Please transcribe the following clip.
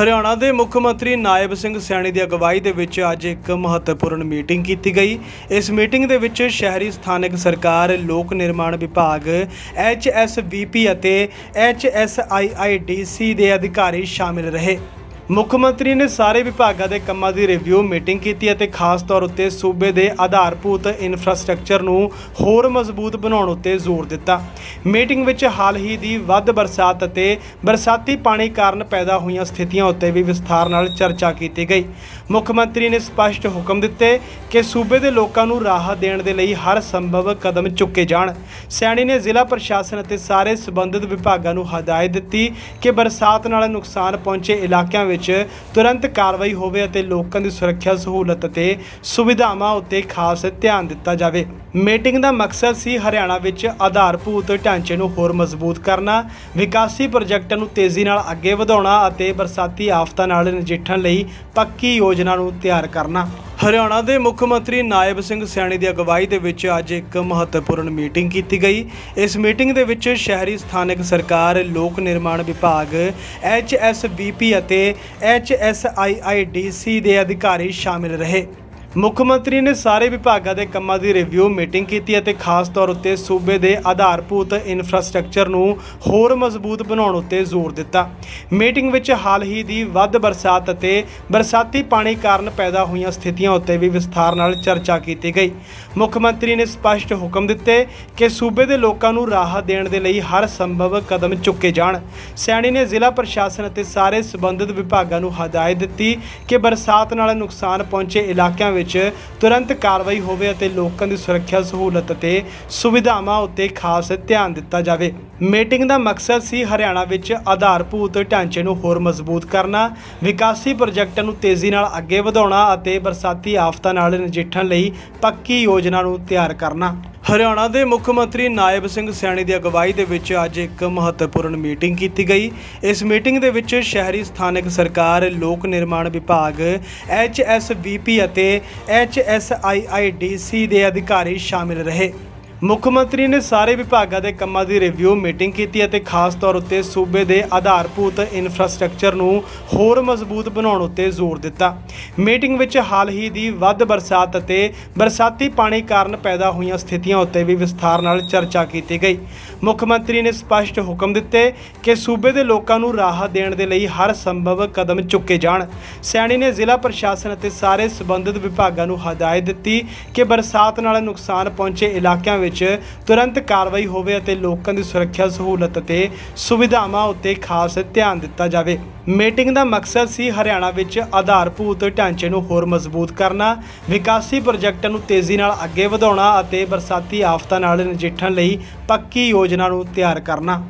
ਹਰਿਆਣਾ ਦੇ ਮੁੱਖ ਮੰਤਰੀ ਨਾਇਬ ਸਿੰਘ ਸੈਣੀ ਦੀ ਅਗਵਾਈ ਦੇ ਵਿੱਚ ਅੱਜ ਇੱਕ ਮਹੱਤਵਪੂਰਨ ਮੀਟਿੰਗ ਕੀਤੀ ਗਈ। ਇਸ ਮੀਟਿੰਗ ਦੇ ਵਿੱਚ ਸ਼ਹਿਰੀ ਸਥਾਨਕ ਸਰਕਾਰ, ਲੋਕ ਨਿਰਮਾਣ ਵਿਭਾਗ ਐਚਐਸਵੀਪੀ ਅਤੇ ਐਚਐਸਆਈਆਈਡੀਸੀ ਦੇ ਅਧਿਕਾਰੀ ਸ਼ਾਮਿਲ ਰਹੇ। ਮੁੱਖ ਮੰਤਰੀ ਨੇ ਸਾਰੇ ਵਿਭਾਗਾਂ ਦੇ ਕੰਮਾਂ ਦੀ ਰਿਵਿਊ ਮੀਟਿੰਗ ਕੀਤੀ ਅਤੇ ਖਾਸ ਤੌਰ ਉੱਤੇ ਸੂਬੇ ਦੇ ਆਧਾਰਭੂਤ ਇਨਫਰਾਸਟ੍ਰਕਚਰ ਨੂੰ ਹੋਰ ਮਜ਼ਬੂਤ ਬਣਾਉਣ ਉੱਤੇ ਜ਼ੋਰ ਦਿੱਤਾ। ਮੀਟਿੰਗ ਵਿੱਚ ਹਾਲ ਹੀ ਦੀ ਵੱਧ ਬਰਸਾਤ ਅਤੇ ਬਰਸਾਤੀ ਪਾਣੀ ਕਾਰਨ ਪੈਦਾ ਹੋਈਆਂ ਸਥਿਤੀਆਂ ਉੱਤੇ ਵੀ ਵਿਸਥਾਰ ਨਾਲ ਚਰਚਾ ਕੀਤੀ ਗਈ। ਮੁੱਖ ਮੰਤਰੀ ਨੇ ਸਪਸ਼ਟ ਹੁਕਮ ਦਿੱਤੇ ਕਿ ਸੂਬੇ ਦੇ ਲੋਕਾਂ ਨੂੰ ਰਾਹਤ ਦੇਣ ਦੇ ਲਈ ਹਰ ਸੰਭਵ ਕਦਮ ਚੁੱਕੇ ਜਾਣ। ਸੈਣੀ ਨੇ ਜ਼ਿਲ੍ਹਾ ਪ੍ਰਸ਼ਾਸਨ ਅਤੇ ਸਾਰੇ ਸਬੰਧਿਤ ਵਿਭਾਗਾਂ ਨੂੰ ਹਦਾਇਤ ਦਿੱਤੀ ਕਿ ਬਰਸਾਤ ਨਾਲ ਨੁਕਸਾਨ ਪਹੁੰਚੇ ਇਲਾਕਿਆਂ ਵਿੱਚ ਤੁਰੰਤ ਕਾਰਵਾਈ ਹੋਵੇ ਅਤੇ ਲੋਕਾਂ ਦੀ ਸੁਰੱਖਿਆ ਸਹੂਲਤ ਅਤੇ ਸੁਵਿਧਾਵਾਂ ਉੱਤੇ ਖਾਸ ਧਿਆਨ ਦਿੱਤਾ ਜਾਵੇ। ਮੀਟਿੰਗ ਦਾ ਮਕਸਦ ਸੀ ਹਰਿਆਣਾ ਵਿੱਚ ਆਧਾਰਭੂਤ ਢਾਂਚੇ ਨੂੰ ਹੋਰ ਮਜ਼ਬੂਤ ਕਰਨਾ, ਵਿਕਾਸੀ ਪ੍ਰੋਜੈਕਟਾਂ ਨੂੰ ਤੇਜ਼ੀ ਨਾਲ ਅੱਗੇ ਵਧਾਉਣਾ ਅਤੇ ਬਰਸਾਤੀ ਆਫਤਾਂ ਨਾਲ ਨਜਿੱਠਣ ਲਈ ਪੱਕੀ ਯੋਜਨਾ ਨੂੰ ਤਿਆਰ ਕਰਨਾ। ਹਰਿਆਣਾ ਦੇ ਮੁੱਖ ਮੰਤਰੀ ਨਾਇਬ ਸਿੰਘ ਸੈਣੀ ਦੀ ਅਗਵਾਈ ਦੇ ਵਿੱਚ ਅੱਜ ਇੱਕ ਮਹੱਤਵਪੂਰਨ ਮੀਟਿੰਗ ਕੀਤੀ ਗਈ। ਇਸ ਮੀਟਿੰਗ ਦੇ ਵਿੱਚ ਸ਼ਹਿਰੀ ਸਥਾਨਕ ਸਰਕਾਰ, ਲੋਕ ਨਿਰਮਾਣ ਵਿਭਾਗ ਐਚਐਸਬੀਪੀ ਅਤੇ ਐਚਐਸਆਈਆਈਡੀਸੀ ਦੇ ਅਧਿਕਾਰੀ ਸ਼ਾਮਿਲ ਰਹੇ। ਮੁੱਖ ਮੰਤਰੀ ਨੇ ਸਾਰੇ ਵਿਭਾਗਾਂ ਦੇ ਕੰਮਾਂ ਦੀ ਰਿਵਿਊ ਮੀਟਿੰਗ ਕੀਤੀ ਅਤੇ ਖਾਸ ਤੌਰ ਉੱਤੇ ਸੂਬੇ ਦੇ ਆਧਾਰਭੂਤ ਇਨਫਰਾਸਟ੍ਰਕਚਰ ਨੂੰ ਹੋਰ ਮਜ਼ਬੂਤ ਬਣਾਉਣ ਉੱਤੇ ਜ਼ੋਰ ਦਿੱਤਾ। ਮੀਟਿੰਗ ਵਿੱਚ ਹਾਲ ਹੀ ਦੀ ਵੱਧ ਬਰਸਾਤ ਅਤੇ ਬਰਸਾਤੀ ਪਾਣੀ ਕਾਰਨ ਪੈਦਾ ਹੋਈਆਂ ਸਥਿਤੀਆਂ ਉੱਤੇ ਵੀ ਵਿਸਥਾਰ ਨਾਲ ਚਰਚਾ ਕੀਤੀ ਗਈ। ਮੁੱਖ ਮੰਤਰੀ ਨੇ ਸਪਸ਼ਟ ਹੁਕਮ ਦਿੱਤੇ ਕਿ ਸੂਬੇ ਦੇ ਲੋਕਾਂ ਨੂੰ ਰਾਹਤ ਦੇਣ ਦੇ ਲਈ ਹਰ ਸੰਭਵ ਕਦਮ ਚੁੱਕੇ ਜਾਣ। ਸੈਣੀ ਨੇ ਜ਼ਿਲ੍ਹਾ ਪ੍ਰਸ਼ਾਸਨ ਅਤੇ ਸਾਰੇ ਸਬੰਧਿਤ ਵਿਭਾਗਾਂ ਨੂੰ ਹਦਾਇਤ ਦਿੱਤੀ ਕਿ ਬਰਸਾਤ ਨਾਲ ਨੁਕਸਾਨ ਪਹੁੰਚੇ ਇਲਾਕਿਆਂ ਵਿੱਚ ਤੁਰੰਤ ਕਾਰਵਾਈ ਹੋਵੇ ਅਤੇ ਲੋਕਾਂ ਦੀ ਸੁਰੱਖਿਆ ਸਹੂਲਤ ਅਤੇ ਸੁਵਿਧਾਵਾਂ ਉੱਤੇ ਖਾਸ ਧਿਆਨ ਦਿੱਤਾ ਜਾਵੇ। ਮੀਟਿੰਗ ਦਾ ਮਕਸਦ ਸੀ ਹਰਿਆਣਾ ਵਿੱਚ ਆਧਾਰਭੂਤ ਢਾਂਚੇ ਨੂੰ ਹੋਰ ਮਜ਼ਬੂਤ ਕਰਨਾ, ਵਿਕਾਸੀ ਪ੍ਰੋਜੈਕਟਾਂ ਨੂੰ ਤੇਜ਼ੀ ਨਾਲ ਅੱਗੇ ਵਧਾਉਣਾ ਅਤੇ ਬਰਸਾਤੀ ਆਫਤਾਂ ਨਾਲ ਨਜਿੱਠਣ ਲਈ ਪੱਕੀ ਯੋਜਨਾ ਨੂੰ ਤਿਆਰ ਕਰਨਾ। ਹਰਿਆਣਾ ਦੇ ਮੁੱਖ ਮੰਤਰੀ ਨਾਇਬ ਸਿੰਘ ਸੈਣੀ ਦੀ ਅਗਵਾਈ ਦੇ ਵਿੱਚ ਅੱਜ ਇੱਕ ਮਹੱਤਵਪੂਰਨ ਮੀਟਿੰਗ ਕੀਤੀ ਗਈ। ਇਸ ਮੀਟਿੰਗ ਦੇ ਵਿੱਚ ਸ਼ਹਿਰੀ ਸਥਾਨਕ ਸਰਕਾਰ, ਲੋਕ ਨਿਰਮਾਣ ਵਿਭਾਗ ਐਚਐਸਬੀਪੀ ਅਤੇ ਐਚਐਸਆਈਆਈਡੀਸੀ ਦੇ ਅਧਿਕਾਰੀ ਸ਼ਾਮਿਲ ਰਹੇ। ਮੁੱਖ ਮੰਤਰੀ ਨੇ ਸਾਰੇ ਵਿਭਾਗਾਂ ਦੇ ਕੰਮਾਂ ਦੀ ਰਿਵਿਊ ਮੀਟਿੰਗ ਕੀਤੀ ਅਤੇ ਖਾਸ ਤੌਰ ਉੱਤੇ ਸੂਬੇ ਦੇ ਆਧਾਰਭੂਤ ਇਨਫਰਾਸਟ੍ਰਕਚਰ ਨੂੰ ਹੋਰ ਮਜ਼ਬੂਤ ਬਣਾਉਣ ਉੱਤੇ ਜ਼ੋਰ ਦਿੱਤਾ। ਮੀਟਿੰਗ ਵਿੱਚ ਹਾਲ ਹੀ ਦੀ ਵੱਧ ਬਰਸਾਤ ਅਤੇ ਬਰਸਾਤੀ ਪਾਣੀ ਕਾਰਨ ਪੈਦਾ ਹੋਈਆਂ ਸਥਿਤੀਆਂ ਉੱਤੇ ਵੀ ਵਿਸਥਾਰ ਨਾਲ ਚਰਚਾ ਕੀਤੀ ਗਈ। ਮੁੱਖ ਮੰਤਰੀ ਨੇ ਸਪਸ਼ਟ ਹੁਕਮ ਦਿੱਤੇ ਕਿ ਸੂਬੇ ਦੇ ਲੋਕਾਂ ਨੂੰ ਰਾਹਤ ਦੇਣ ਦੇ ਲਈ ਹਰ ਸੰਭਵ ਕਦਮ ਚੁੱਕੇ ਜਾਣ। ਸੈਣੀ ਨੇ ਜ਼ਿਲ੍ਹਾ ਪ੍ਰਸ਼ਾਸਨ ਅਤੇ ਸਾਰੇ ਸਬੰਧਿਤ ਵਿਭਾਗਾਂ ਨੂੰ ਹਦਾਇਤ ਦਿੱਤੀ ਕਿ ਬਰਸਾਤ ਨਾਲ ਨੁਕਸਾਨ ਪਹੁੰਚੇ ਇਲਾਕਿਆਂ ਵਿੱਚ ਵਿੱਚ ਤੁਰੰਤ ਕਾਰਵਾਈ ਹੋਵੇ ਅਤੇ ਲੋਕਾਂ ਦੀ ਸੁਰੱਖਿਆ ਸਹੂਲਤ ਅਤੇ ਸੁਵਿਧਾਵਾਂ ਉੱਤੇ ਖਾਸ ਧਿਆਨ ਦਿੱਤਾ ਜਾਵੇ। ਮੀਟਿੰਗ ਦਾ ਮਕਸਦ ਸੀ ਹਰਿਆਣਾ ਵਿੱਚ ਆਧਾਰਭੂਤ ਢਾਂਚੇ ਨੂੰ ਹੋਰ ਮਜ਼ਬੂਤ ਕਰਨਾ, ਵਿਕਾਸੀ ਪ੍ਰੋਜੈਕਟਾਂ ਨੂੰ ਤੇਜ਼ੀ ਨਾਲ ਅੱਗੇ ਵਧਾਉਣਾ ਅਤੇ ਬਰਸਾਤੀ ਆਫਤਾਂ ਨਾਲ ਨਜਿੱਠਣ ਲਈ ਪੱਕੀ ਯੋਜਨਾ ਨੂੰ ਤਿਆਰ ਕਰਨਾ।